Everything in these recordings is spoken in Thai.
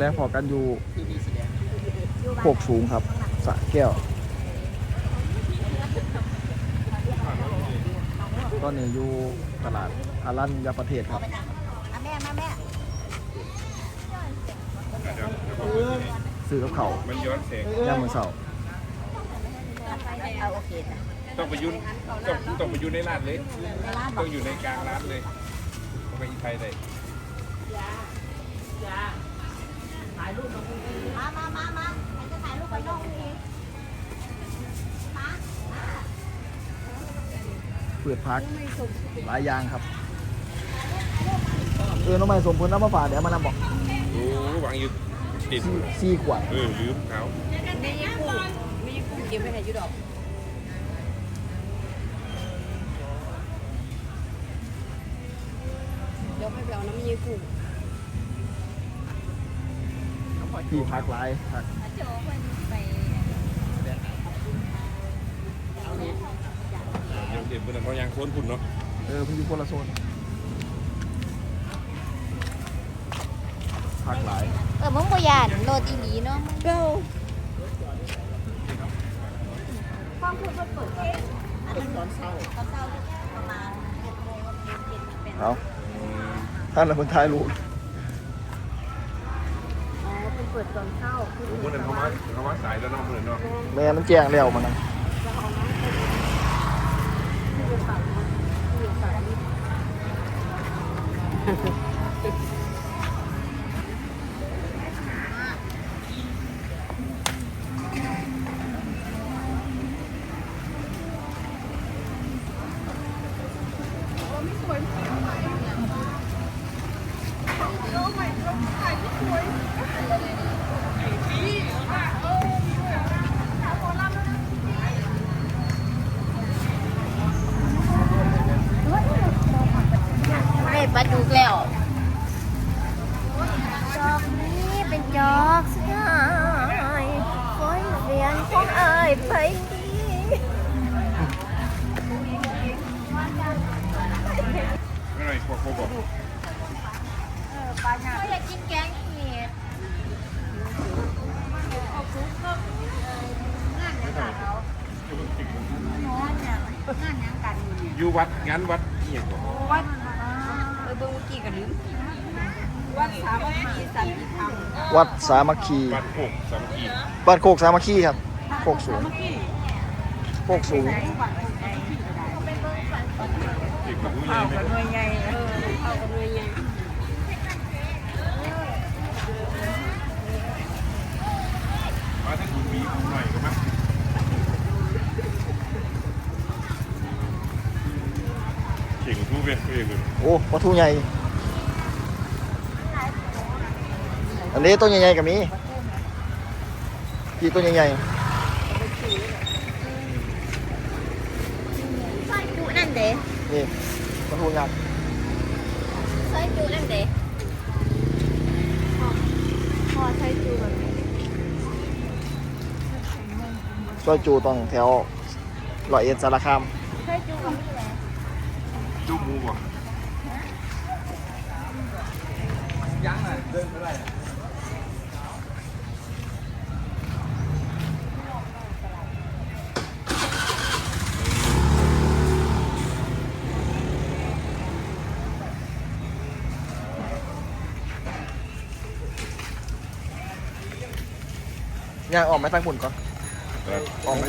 แรกพอกันอยู่โคกสูงครับสระแก้ว ตอนนี้อยู่ตลาดอารัญญประเทศครับอะแม่มาแม่ซื้อกับเขาวมันย้อนแสงย่ามมือเสาร์เอาโอเคจ้ะต้องไปยุ่นต้องต้องไปยุ่นในร้านเลยในร้านบต้ออกงอยู่ในกลางร้านเลยต้องไปอีไทย ถ่ายรูปกับคุณีมามามามาใครจะถ่ายรูปกับน้องนี่มาเปิดพักหลายอย่างครับ เออน้องใหม่สมพลน้ำมาฝากเดี๋ยวมานำบอกโอ้วางอยู่ติดสี่ขวดเออลืมเขาไม่ยังกุ้งไม่ยังกุ้งเก็บไว้ให้ยูดอกเดี๋ยวให้ไปเอาน้ำมัน ที่พักหลายพักยังเด็กเมื่อนั้นเขายังโค้นคุณเนาะเออเพิ่งอยู่คนละโซนพักหลายเออมึงบ่ยานโลดอีหลีเนาะเก้าความคือเปิดเปิดอันนั้นตอนเช้าตอนเช้าประมาณเจ็ดโมงเย็นเย็นเป็นเอาท่านละคนทายรู้อ๋อเป็น เปิดตอนเช้าคือเมื่อนั้นเขามาเขามาสายแล้วเนาะเมื่อนั้นเนาะแม่มันแจ้งแล้วมันนะจะเอยู่วัดงานวัดเอียงก่อนวัดเออเบิ่งเมื่อกี้กันลืมวัดสามัคคีสันติธรรมวัดสามัคคีวัดโคกสามัคคีวัดโคกสามัคคีครับโคกสูงโคกสูงเด็กแบบผู้ใหญ่ไหมหน่วยใหญ่เออเอากับหน่วยใหญ่ มาถ้าคุณมีหน่อยก็มั้ย เข่งทุกเวียนเองเลยโอ้ปลาทูใหญ่ อันนี้ตัวใหญ่ๆกับมีกี่ตัวใหญ่ซอยจุนั่นเด้ๆนี่ปลาทูยักษ์ซอยจุนั่นเด้พอซอยจุแบบนี้ซอยจูต้องแถวร้อยเอ็ดสารคามซอยจุกับ นี่แหละจุ้มมูบ่ย่างออกไหมทางฝุ่นก่อนออกไป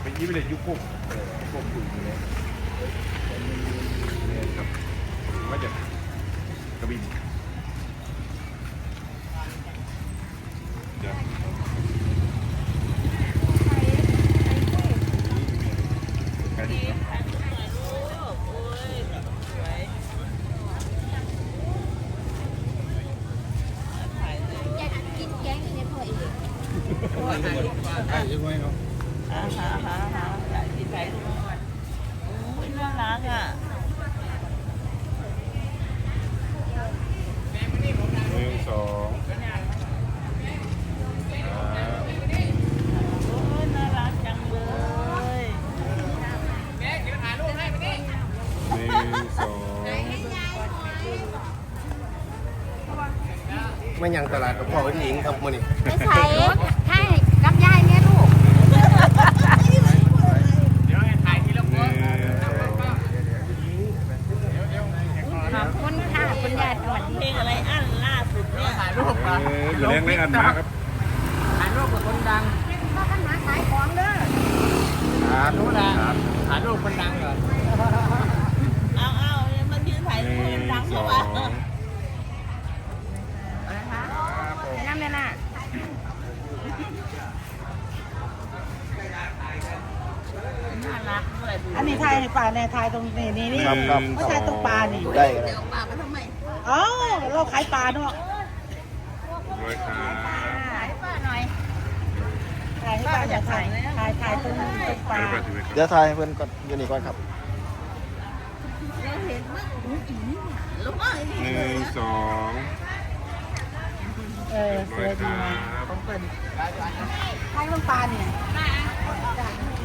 ไปยิ้มไปเลยยุคพวกพวกอยู่เนี่ยเนี่ย กระบี่เดี๋ยวใครดีครับ อยากกินแกงเห็ดพออีก อาหาหาหาอยากกินไหนโอ้ยน่ารักอะ หนึ่งสองสาม โอ้ยน่ารักจังเลย หนึ่งสอง ไม่ยังตลาดกับพ่อผู้หญิง ครับมื้อนี้ไม่ใช่ให้กับยายเนี่ยลูกขอบคุณค่ะคุณยายสวัสเพดีลงอะไรอันล่าสุดเนี่ยเอออยู่แรงไม่อันมาครับก็ปัญหาขายของเด้อครับครับเอาเอาเนี่ยมันยืนถ่ายรูปให้ดังสเข้าอมา น้ำเนี่ยน่ะน่ารักด้วยดูอันนี้ทายให้ป่าเนี่ยทายตรงนี้นี่นี่ครับครับไม่ทายตรงปลานี่ได้ก็ได้เอาปากไปทำไมเอ้าเราขายปลาเนาะร้อยครับขายป้าหน่อยขายให้ป่าอย่าทายทายทายตรงตรงปลาเดี๋ยวทายให้เพื่อนก่อนอยู่นี่ก่อนครับเราเห็นมั้งอุ้ยอีนี่แล้วก็ไอ้นี่หนึ่งสอง เออสวยดีของเปิ้นทายตรงปลาเนี่ย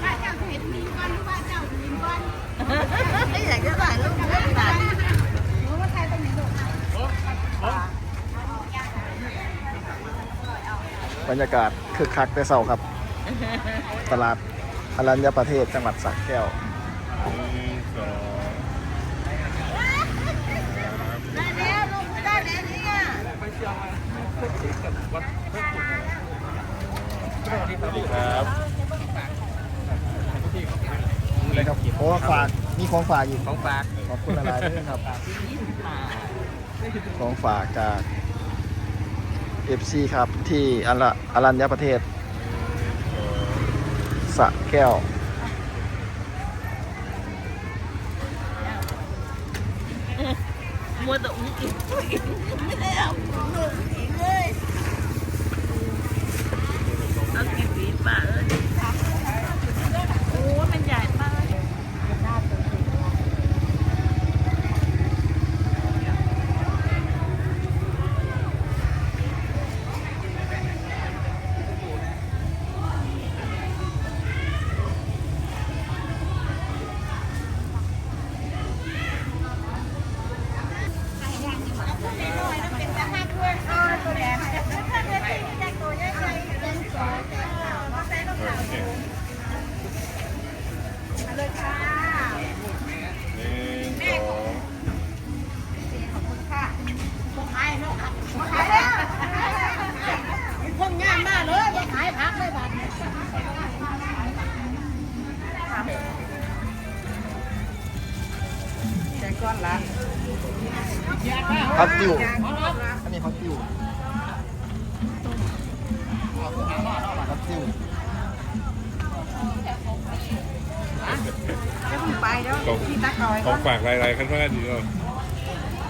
ป้าเจ้าเห็นมีก้อนหรือว่าเจ้ามีก้อนอยากจะถ่ายรูปกับหลานหนูว่าใครต้องมีลูกบรรยากาศคึกคักแต่เศร้าครับ ตลาดอรัญญประเทศจังหวัดสระแก้วหนึ่งสองได้แล้วเนี่ย ลูกได้แล้วเนี่ยสวัสดีครับอะไรครับโอ้ฝากมีของฝากอีกของฝากขอบคุณอะไรด้วยครับ ของฝากจาก FC ครับที่อรัอรัญญประเทศสระแก้วมัวแต่อุ้งอิงอุ้งอิงไม่ได้เอาลูกอิงเลยเอา ไปเดี๋ยวพี่ตักเอาไว้ของฝากหลายๆขั้นตอนดีเนาะ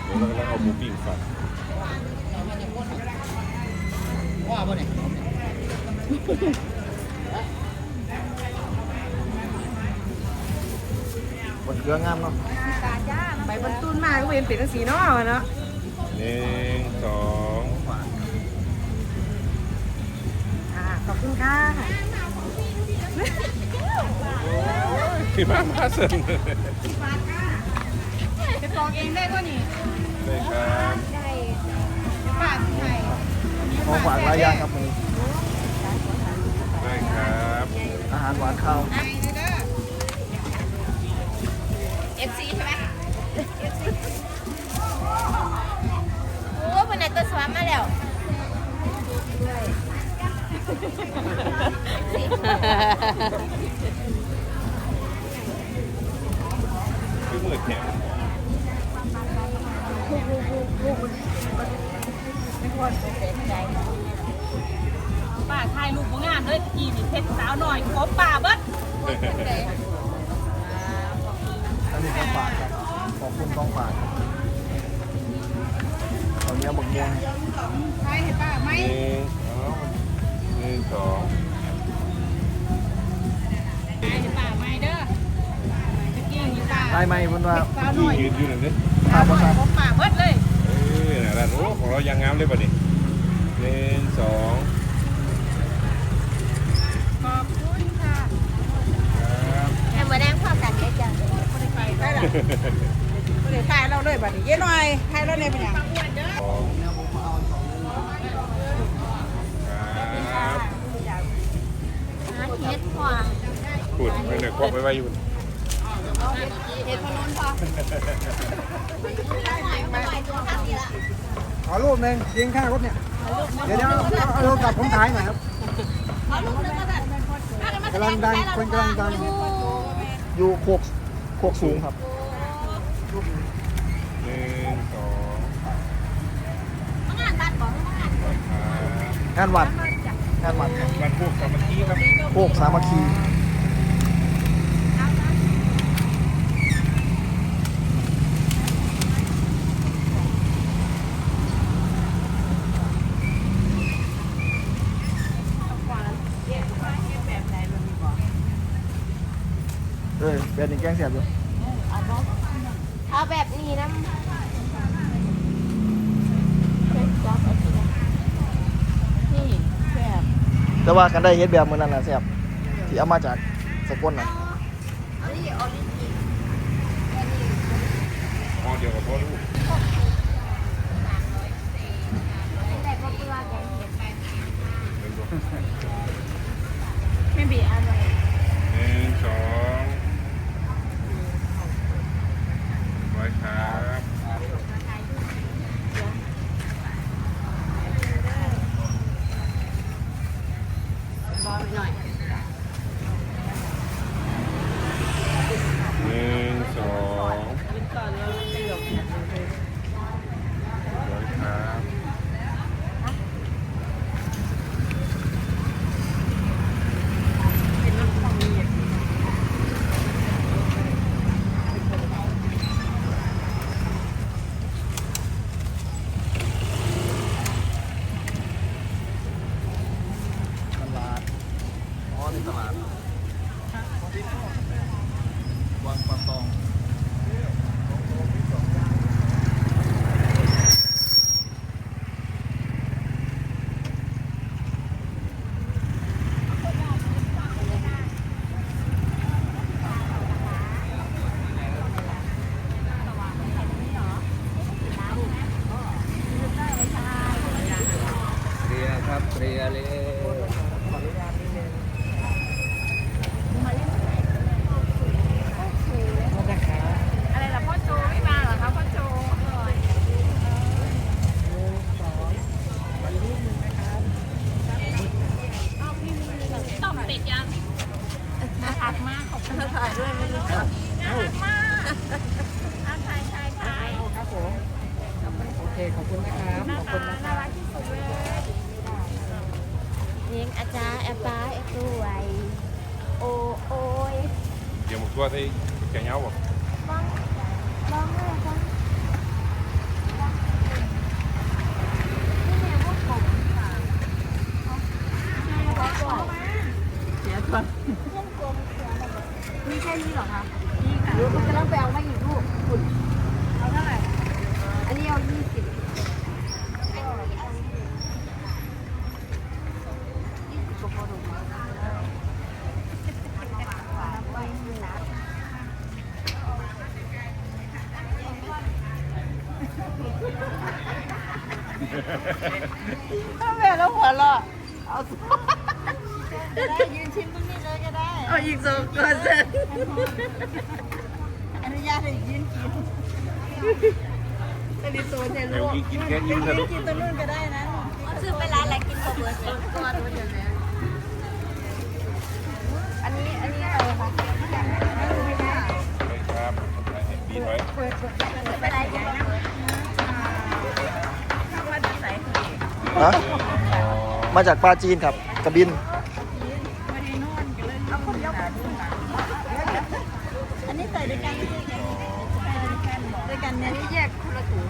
เดี๋ยวเรากำลังเอาหมูปิ้งฝากบนเครื่องงามเนาะไปบนตุ้นมาก็เป็นเป็นสีเนาะเนาะหนึ่งสองอ่าขอบคุณค่ะพี่ มามาเสริมจะปอกเองได้ก็นี่เลยครับป้าทไหนของฝากหลายอย่างครับวันนี้ได้ครับอาหารหวานข้าวเอฟซีใช่ไหมโอ้เป็นในตัวสวมมาแล้ว คือมือแข็งป้าถ่ายรูปงานเลยกี่นี่เพชรสาวหน่อยขอป่าเบิดอันนี้ของฝากครับขอบคุณของฝากตอนนี้หมกม่วงใช่ป้าไหมหนึ่งเอาหนึ่งสอง ไอ้ไม่พิ่นว่า สาวน้อยยืนอยู่นั่นเด้อาวน้อยผมมาเบิดเลยเอ้อน่ะร้นโอ้ของเรายังงามเลยป่ะนี่หนึ่งสองขอบคุณค่ะแอมมาแดงความกันได้จังไม่ได้ไปได้หรอไม่ด้ขยเราเลยบัดนี้เยอะหน่อยขายเราเนี่ยเป็นยังไงครับหาเฮ็ดกว่า ขุดไปเลยควัไว้ไว้อยู่นี่ เฮ็ดพนุนพอไม่ไหวตัวข้างนี้ละขอรูปหนึ่งยิงข้างรถเนี่ย เดี๋ยวเดี๋ยวเอาเอาโทรศัพท์ผมถ่ายหน่อยครับเอาลูกนึงมาแบบกำลังดังคนกำลังดังอยู่โคกโคกสูงครับหนึ่งสองงานบ้านบอกงานงานวัดงานวัดครับมันพวกสามัคคีครับโคกสามัคคี แบบนี้แกงเสียบอยู่เอาแบบนี้นะนี่แซ่บแต่ว่ากันได้เฮ็ดแบบมือนั้นน่ะเสียบที่เอามาจากสกลน่ะอันนี้ออริจินอ๋อเดี๋ยวกับพ่อลูกแต่ก็เปลือกแกงเห็ดเป็นบ่ไม่บีอะไรหนึ่งสอง ไว้ครับอลหน่อย หนึ่งสอง กินก่อนแล้วเดี๋ยวกินเลย ไว้ครับ เป็นน้ำของมีอย่างนี้ ตลาด อ๋อนี่ตลาดวังปะตอง เคลียร์ครับเคลียร์เลย อะไรล่ะพ่อโจไม่มาเหรอคะพ่อโจ ต้มติดยังน่ารักมากขอบคุณถ่ายด้วยไม่รู้จักน่ารักมากอะถ่ายถ่ายถ่าย ครับผมโอเค ขอบคุณนะครับขอบคุณนะคน่ารับรักที่สุดเลยเลี้ยงอาจารย์แอปป้าแอปสวยโอโอ้ยเดี๋ยวหมกตัวที่แกงเงาบ่ บ้องบ้องเลยบ้องนี่แม่พูดผมค่ะใช่แล้วก็ เสียตัว มีแค่นี้เหรอคะนี่ค่ะหรือคุณจะต้องไปเอามาอีกลูกคุณเอาเท่าไหร่ อันนี้เอายี่สิบยี่สิบกว่าโลไปนะ ถ้าแม่แล้วหัวเราะเอา ได้ยืนชิมตรงนี้เลยก็ได้ เอาอีกสองตัวเสร็จ อนุญาตให้ยืนกิน อันนี้ตัวเนี่ย เดี๋ย ลู ว กินกินตัวนู้นก็ได้นะซื้อไปร้านอะไรกินตัวเบอร์เซ็ตตัวนู้นเดี๋ยวนี้อันนี้อันนี้อะไรคะไว้ครับดีไว้ไปไหนกันว่าจะใส่ฮะมาจากปลาจีนครับกระบิน อันนี้ใส่ด้วยกันด้วยกันเนี่ยนี่แยกคนละถุง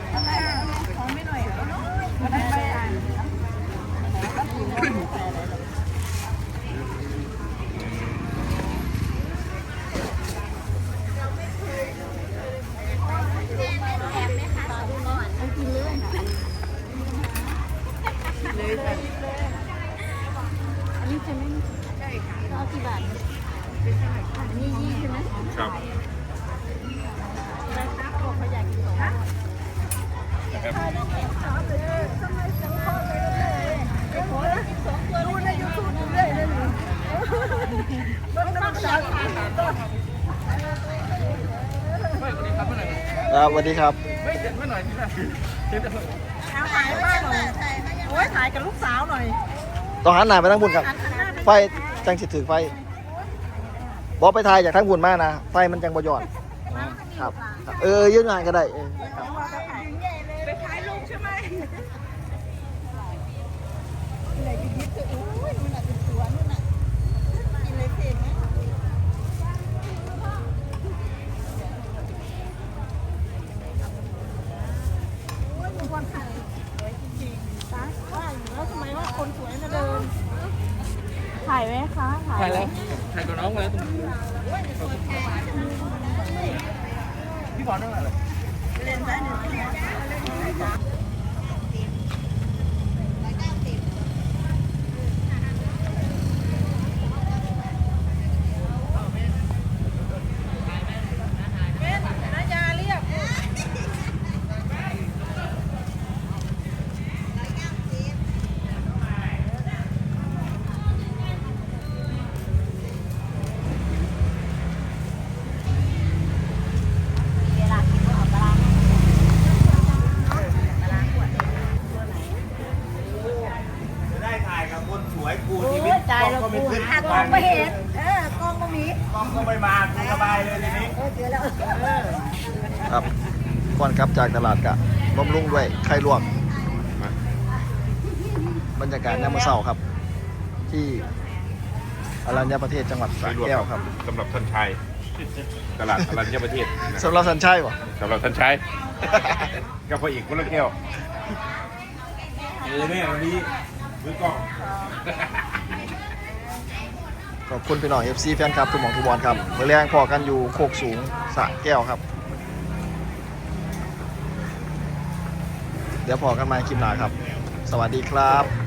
ของไม่หน่อยเหรอวันนั้นไปอ่าน เลยค่ะอันนี้ใช่ไหมใช่ค่ะเอากี่บาทอันนี้ยี่ใช่ไหม ครับ เขาอยากกินสอง ครับ ดูในยูทูบเลยเลย ครับสวัสดีครับเอาถ่ายบ้านหน่อยโอ้ยถ่ายกับลูกสาวหน่อยต้องหันหน้าไปทางบุญครับ ไฟจังสิถือไฟบอกไปทายจากทางบุญมากนะไฟมันจังบ่ยอดครับ เออยืนงานก็ได้เออครับ ไปถ่ายรูปใช่ไหม แล้วทำไมว่าคนสวยมาเดิน ถ่ายไหมคะ ถ่าย ถ่ายแล้วถ่ายกับน้องมาแล้วตรงนี้พี่บอลนั่งอะไร นายาเรียก จะได้ถ่ายกับคนสวยกูชีวิตกล้องก็ไม่ขึ้น หากล้องไม่เห็น เออกล้องก็มี กล้องก็ไม่มากูสบายเลยทีนี้ เออเจอแล้ว ครับก่อนกลับจากตลาดกะบำรุงด้วยไข่ลวก บรรยากาศยามมื้อเช้าครับ ที่อรัญญประเทศจังหวัดสระแก้วครับสำหรับท่านชายตลาดอรัญญประเทศนะสำหรับสัญชัยวะสำหรับท่านชายกับพระเอกคนละแก้วเออเนี่ยวันนี้มือกล้อง ขอบคุณพี่น้อง FC แฟนคลับทุกหมองทุกบอลครับเมื่อแรงพอกันอยู่โคกสูงสระแก้วครับ เดี๋ยวพอกันใหมาคลิปหน้าครับ สวัสดีครับ